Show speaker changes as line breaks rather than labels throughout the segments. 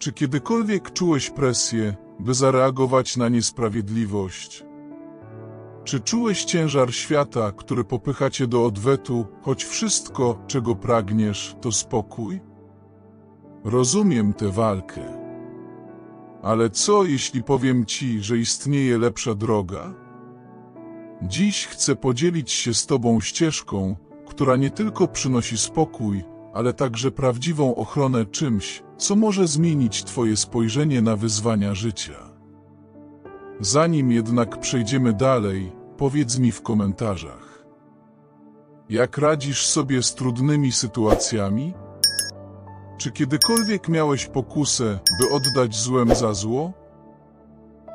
Czy kiedykolwiek czułeś presję, by zareagować na niesprawiedliwość? Czy czułeś ciężar świata, który popycha cię do odwetu, choć wszystko, czego pragniesz, to spokój? Rozumiem tę walkę. Ale co, jeśli powiem ci, że istnieje lepsza droga? Dziś chcę podzielić się z tobą ścieżką, która nie tylko przynosi spokój, ale także prawdziwą ochronę czymś, co może zmienić twoje spojrzenie na wyzwania życia. Zanim jednak przejdziemy dalej, powiedz mi w komentarzach. Jak radzisz sobie z trudnymi sytuacjami? Czy kiedykolwiek miałeś pokusę, by oddać złem za zło?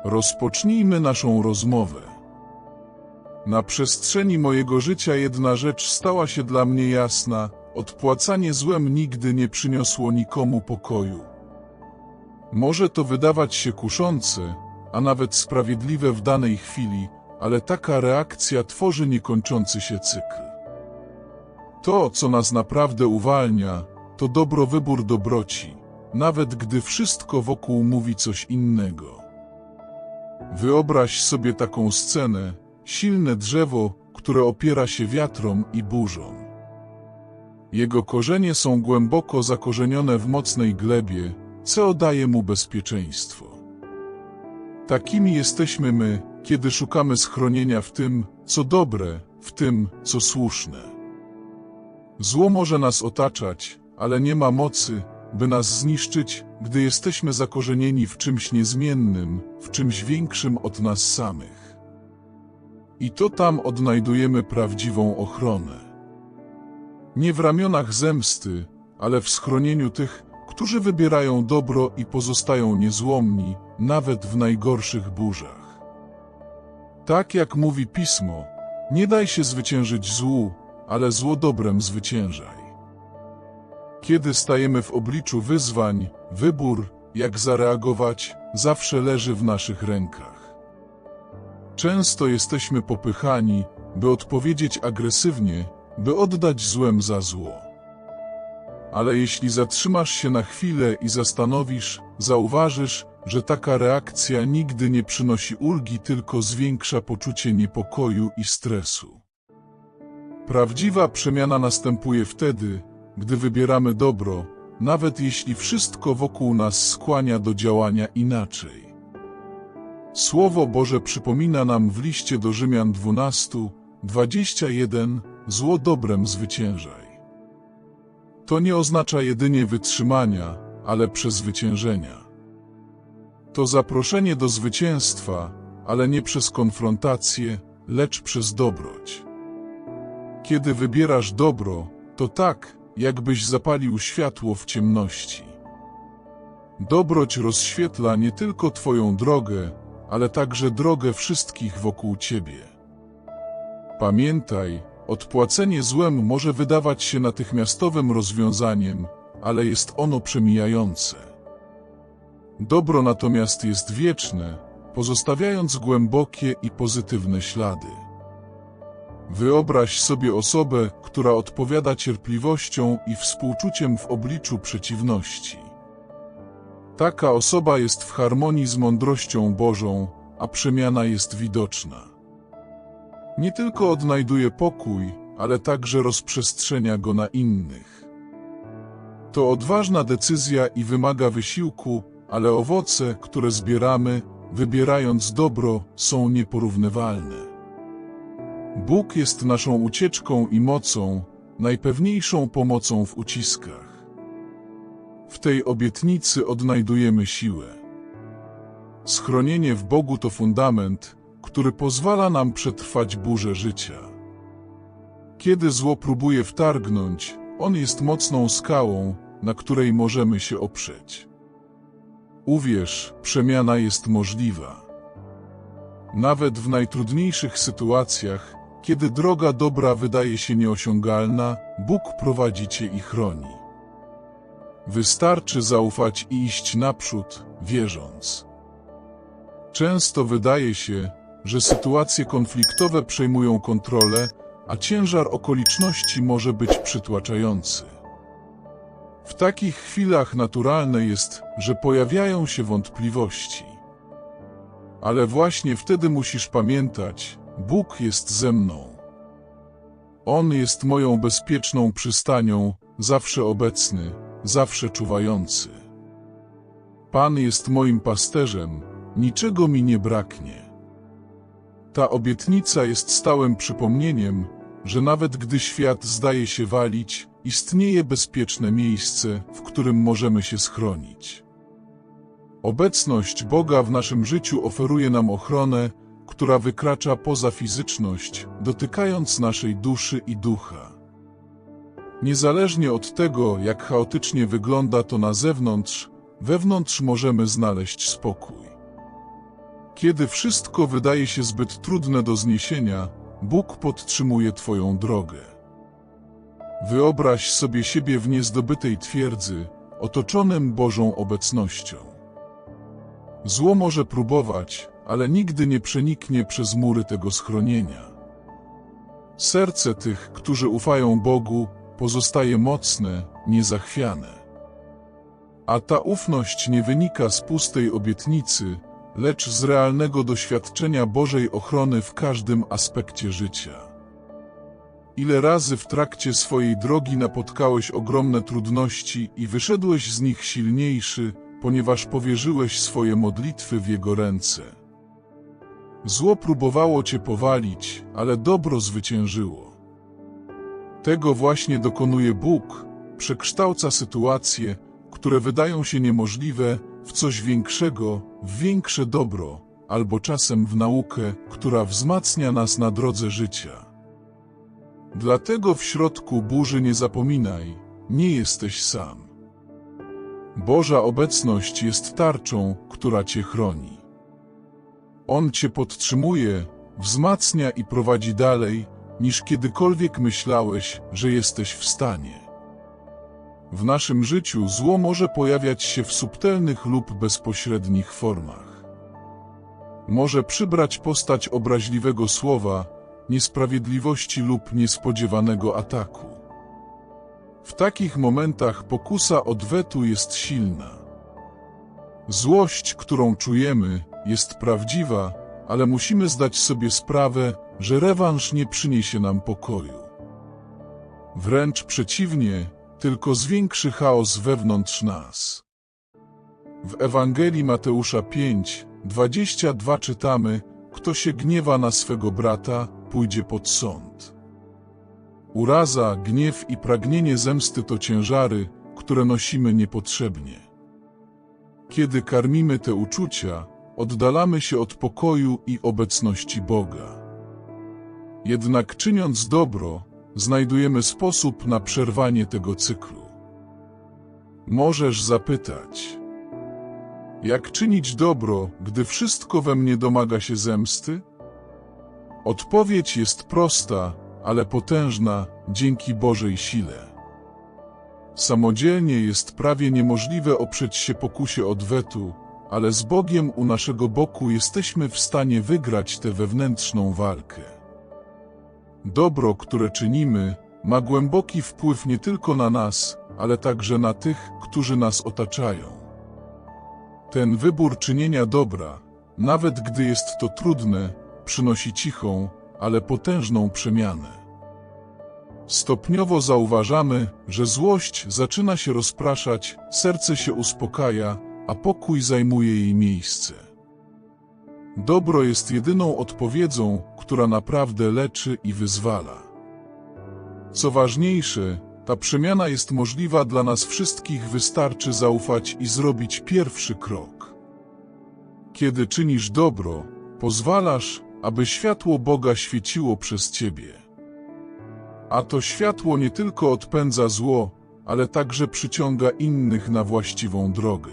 Rozpocznijmy naszą rozmowę. Na przestrzeni mojego życia jedna rzecz stała się dla mnie jasna: odpłacanie złem nigdy nie przyniosło nikomu pokoju. Może to wydawać się kuszące, a nawet sprawiedliwe w danej chwili, ale taka reakcja tworzy niekończący się cykl. To, co nas naprawdę uwalnia, to dobro wybór dobroci, nawet gdy wszystko wokół mówi coś innego. Wyobraź sobie taką scenę, silne drzewo, które opiera się wiatrom i burzom. Jego korzenie są głęboko zakorzenione w mocnej glebie, co daje mu bezpieczeństwo. Takimi jesteśmy my, kiedy szukamy schronienia w tym, co dobre, w tym, co słuszne. Zło może nas otaczać, ale nie ma mocy, by nas zniszczyć, gdy jesteśmy zakorzenieni w czymś niezmiennym, w czymś większym od nas samych. I to tam odnajdujemy prawdziwą ochronę. Nie w ramionach zemsty, ale w schronieniu tych, którzy wybierają dobro i pozostają niezłomni, nawet w najgorszych burzach. Tak jak mówi pismo, nie daj się zwyciężyć złu, ale zło dobrem zwyciężaj. Kiedy stajemy w obliczu wyzwań, wybór, jak zareagować, zawsze leży w naszych rękach. Często jesteśmy popychani, by odpowiedzieć agresywnie, by oddać złem za zło. Ale jeśli zatrzymasz się na chwilę i zastanowisz, zauważysz, że taka reakcja nigdy nie przynosi ulgi, tylko zwiększa poczucie niepokoju i stresu. Prawdziwa przemiana następuje wtedy, gdy wybieramy dobro, nawet jeśli wszystko wokół nas skłania do działania inaczej. Słowo Boże przypomina nam w liście do Rzymian 12, 21, zło dobrem zwyciężaj. To nie oznacza jedynie wytrzymania, ale przezwyciężenia. To zaproszenie do zwycięstwa, ale nie przez konfrontację, lecz przez dobroć. Kiedy wybierasz dobro, to tak, jakbyś zapalił światło w ciemności. Dobroć rozświetla nie tylko Twoją drogę, ale także drogę wszystkich wokół Ciebie. Pamiętaj, odpłacenie złem może wydawać się natychmiastowym rozwiązaniem, ale jest ono przemijające. Dobro natomiast jest wieczne, pozostawiając głębokie i pozytywne ślady. Wyobraź sobie osobę, która odpowiada cierpliwością i współczuciem w obliczu przeciwności. Taka osoba jest w harmonii z mądrością Bożą, a przemiana jest widoczna. Nie tylko odnajduje pokój, ale także rozprzestrzenia go na innych. To odważna decyzja i wymaga wysiłku, ale owoce, które zbieramy, wybierając dobro, są nieporównywalne. Bóg jest naszą ucieczką i mocą, najpewniejszą pomocą w uciskach. W tej obietnicy odnajdujemy siłę. Schronienie w Bogu to fundament, który pozwala nam przetrwać burzę życia. Kiedy zło próbuje wtargnąć, on jest mocną skałą, na której możemy się oprzeć. Uwierz, przemiana jest możliwa. Nawet w najtrudniejszych sytuacjach, kiedy droga dobra wydaje się nieosiągalna, Bóg prowadzi cię i chroni. Wystarczy zaufać i iść naprzód, wierząc. Często wydaje się, że sytuacje konfliktowe przejmują kontrolę, a ciężar okoliczności może być przytłaczający. W takich chwilach naturalne jest, że pojawiają się wątpliwości. Ale właśnie wtedy musisz pamiętać, Bóg jest ze mną. On jest moją bezpieczną przystanią, zawsze obecny, zawsze czuwający. Pan jest moim pasterzem, niczego mi nie braknie. Ta obietnica jest stałym przypomnieniem, że nawet gdy świat zdaje się walić, istnieje bezpieczne miejsce, w którym możemy się schronić. Obecność Boga w naszym życiu oferuje nam ochronę, która wykracza poza fizyczność, dotykając naszej duszy i ducha. Niezależnie od tego, jak chaotycznie wygląda to na zewnątrz, wewnątrz możemy znaleźć spokój. Kiedy wszystko wydaje się zbyt trudne do zniesienia, Bóg podtrzymuje Twoją drogę. Wyobraź sobie siebie w niezdobytej twierdzy, otoczonym Bożą obecnością. Zło może próbować, ale nigdy nie przeniknie przez mury tego schronienia. Serce tych, którzy ufają Bogu, pozostaje mocne, niezachwiane. A ta ufność nie wynika z pustej obietnicy, lecz z realnego doświadczenia Bożej ochrony w każdym aspekcie życia. Ile razy w trakcie swojej drogi napotkałeś ogromne trudności i wyszedłeś z nich silniejszy, ponieważ powierzyłeś swoje modlitwy w Jego ręce. Zło próbowało cię powalić, ale dobro zwyciężyło. Tego właśnie dokonuje Bóg, przekształca sytuacje, które wydają się niemożliwe, w coś większego, w większe dobro, albo czasem w naukę, która wzmacnia nas na drodze życia. Dlatego w środku burzy nie zapominaj, nie jesteś sam. Boża obecność jest tarczą, która cię chroni. On cię podtrzymuje, wzmacnia i prowadzi dalej, niż kiedykolwiek myślałeś, że jesteś w stanie. W naszym życiu zło może pojawiać się w subtelnych lub bezpośrednich formach. Może przybrać postać obraźliwego słowa, niesprawiedliwości lub niespodziewanego ataku. W takich momentach pokusa odwetu jest silna. Złość, którą czujemy, jest prawdziwa, ale musimy zdać sobie sprawę, że rewanż nie przyniesie nam pokoju. Wręcz przeciwnie, tylko zwiększy chaos wewnątrz nas. W Ewangelii Mateusza 5, 22 czytamy, kto się gniewa na swego brata, pójdzie pod sąd. Uraza, gniew i pragnienie zemsty to ciężary, które nosimy niepotrzebnie. Kiedy karmimy te uczucia, oddalamy się od pokoju i obecności Boga. Jednak czyniąc dobro, znajdujemy sposób na przerwanie tego cyklu. Możesz zapytać, jak czynić dobro, gdy wszystko we mnie domaga się zemsty? Odpowiedź jest prosta, ale potężna dzięki Bożej sile. Samodzielnie jest prawie niemożliwe oprzeć się pokusie odwetu, ale z Bogiem u naszego boku jesteśmy w stanie wygrać tę wewnętrzną walkę. Dobro, które czynimy, ma głęboki wpływ nie tylko na nas, ale także na tych, którzy nas otaczają. Ten wybór czynienia dobra, nawet gdy jest to trudne, przynosi cichą, ale potężną przemianę. Stopniowo zauważamy, że złość zaczyna się rozpraszać, serce się uspokaja, a pokój zajmuje jej miejsce. Dobro jest jedyną odpowiedzią, która naprawdę leczy i wyzwala. Co ważniejsze, ta przemiana jest możliwa dla nas wszystkich, wystarczy zaufać i zrobić pierwszy krok. Kiedy czynisz dobro, pozwalasz, aby światło Boga świeciło przez ciebie. A to światło nie tylko odpędza zło, ale także przyciąga innych na właściwą drogę.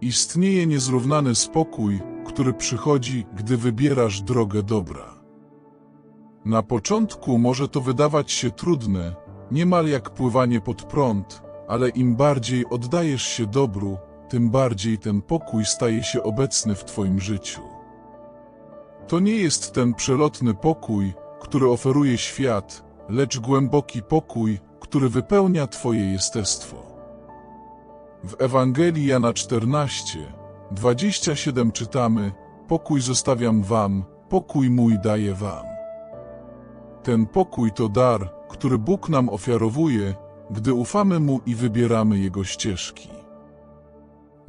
Istnieje niezrównany spokój, który przychodzi, gdy wybierasz drogę dobra. Na początku może to wydawać się trudne, niemal jak pływanie pod prąd, ale im bardziej oddajesz się dobru, tym bardziej ten pokój staje się obecny w Twoim życiu. To nie jest ten przelotny pokój, który oferuje świat, lecz głęboki pokój, który wypełnia Twoje jestestwo. W Ewangelii Jana 14, 27 czytamy: Pokój zostawiam Wam, pokój mój daję Wam. Ten pokój to dar, który Bóg nam ofiarowuje, gdy ufamy Mu i wybieramy Jego ścieżki.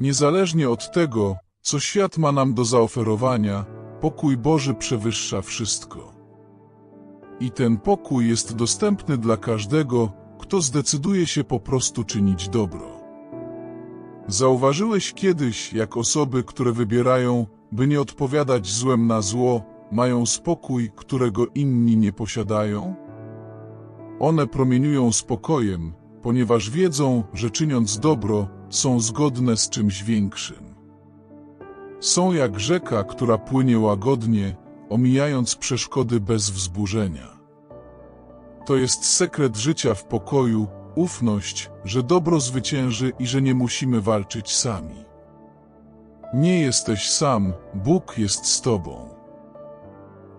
Niezależnie od tego, co świat ma nam do zaoferowania, pokój Boży przewyższa wszystko. I ten pokój jest dostępny dla każdego, kto zdecyduje się po prostu czynić dobro. Zauważyłeś kiedyś, jak osoby, które wybierają, by nie odpowiadać złem na zło, mają spokój, którego inni nie posiadają? One promieniują spokojem, ponieważ wiedzą, że czyniąc dobro, są zgodne z czymś większym. Są jak rzeka, która płynie łagodnie, omijając przeszkody bez wzburzenia. To jest sekret życia w pokoju, ufność, że dobro zwycięży i że nie musimy walczyć sami. Nie jesteś sam, Bóg jest z Tobą.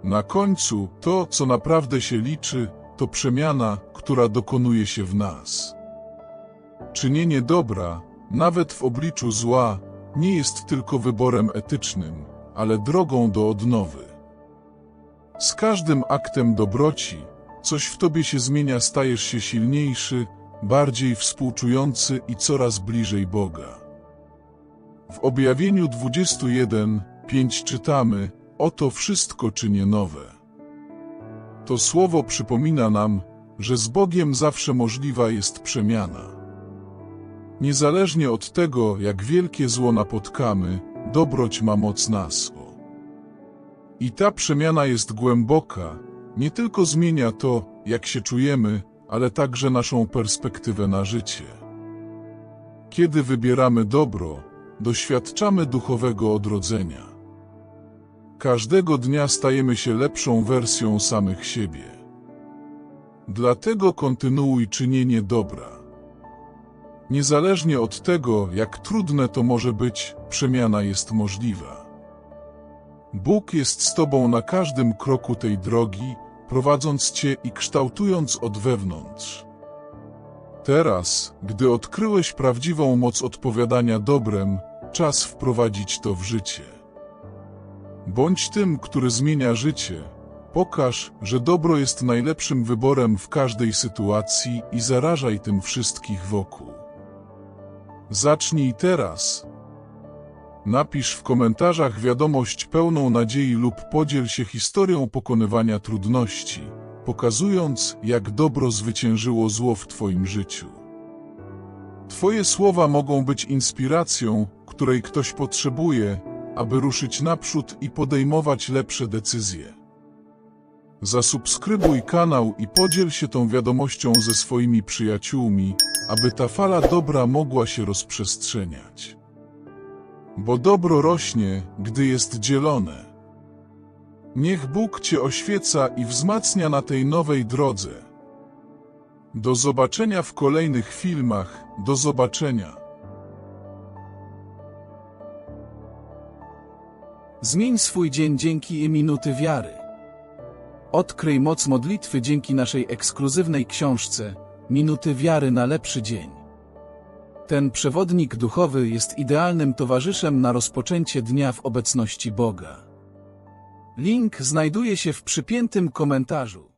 Na końcu to, co naprawdę się liczy, to przemiana, która dokonuje się w nas. Czynienie dobra, nawet w obliczu zła, nie jest tylko wyborem etycznym, ale drogą do odnowy. Z każdym aktem dobroci, coś w tobie się zmienia, stajesz się silniejszy, bardziej współczujący i coraz bliżej Boga. W objawieniu 21:5 czytamy: Oto wszystko czynię nowe. To słowo przypomina nam, że z Bogiem zawsze możliwa jest przemiana. Niezależnie od tego, jak wielkie zło napotkamy, dobroć ma moc nas. I ta przemiana jest głęboka, nie tylko zmienia to, jak się czujemy, ale także naszą perspektywę na życie. Kiedy wybieramy dobro, doświadczamy duchowego odrodzenia. Każdego dnia stajemy się lepszą wersją samych siebie. Dlatego kontynuuj czynienie dobra. Niezależnie od tego, jak trudne to może być, przemiana jest możliwa. Bóg jest z Tobą na każdym kroku tej drogi, prowadząc Cię i kształtując od wewnątrz. Teraz, gdy odkryłeś prawdziwą moc odpowiadania dobrem, czas wprowadzić to w życie. Bądź tym, który zmienia życie. Pokaż, że dobro jest najlepszym wyborem w każdej sytuacji i zarażaj tym wszystkich wokół. Zacznij teraz. Napisz w komentarzach wiadomość pełną nadziei lub podziel się historią pokonywania trudności, pokazując, jak dobro zwyciężyło zło w Twoim życiu. Twoje słowa mogą być inspiracją, której ktoś potrzebuje, aby ruszyć naprzód i podejmować lepsze decyzje. Zasubskrybuj kanał i podziel się tą wiadomością ze swoimi przyjaciółmi, aby ta fala dobra mogła się rozprzestrzeniać. Bo dobro rośnie, gdy jest dzielone. Niech Bóg Cię oświeca i wzmacnia na tej nowej drodze. Do zobaczenia w kolejnych filmach, do zobaczenia.
Zmień swój dzień dzięki minuty wiary. Odkryj moc modlitwy dzięki naszej ekskluzywnej książce Minuty wiary na lepszy dzień. Ten przewodnik duchowy jest idealnym towarzyszem na rozpoczęcie dnia w obecności Boga. Link znajduje się w przypiętym komentarzu.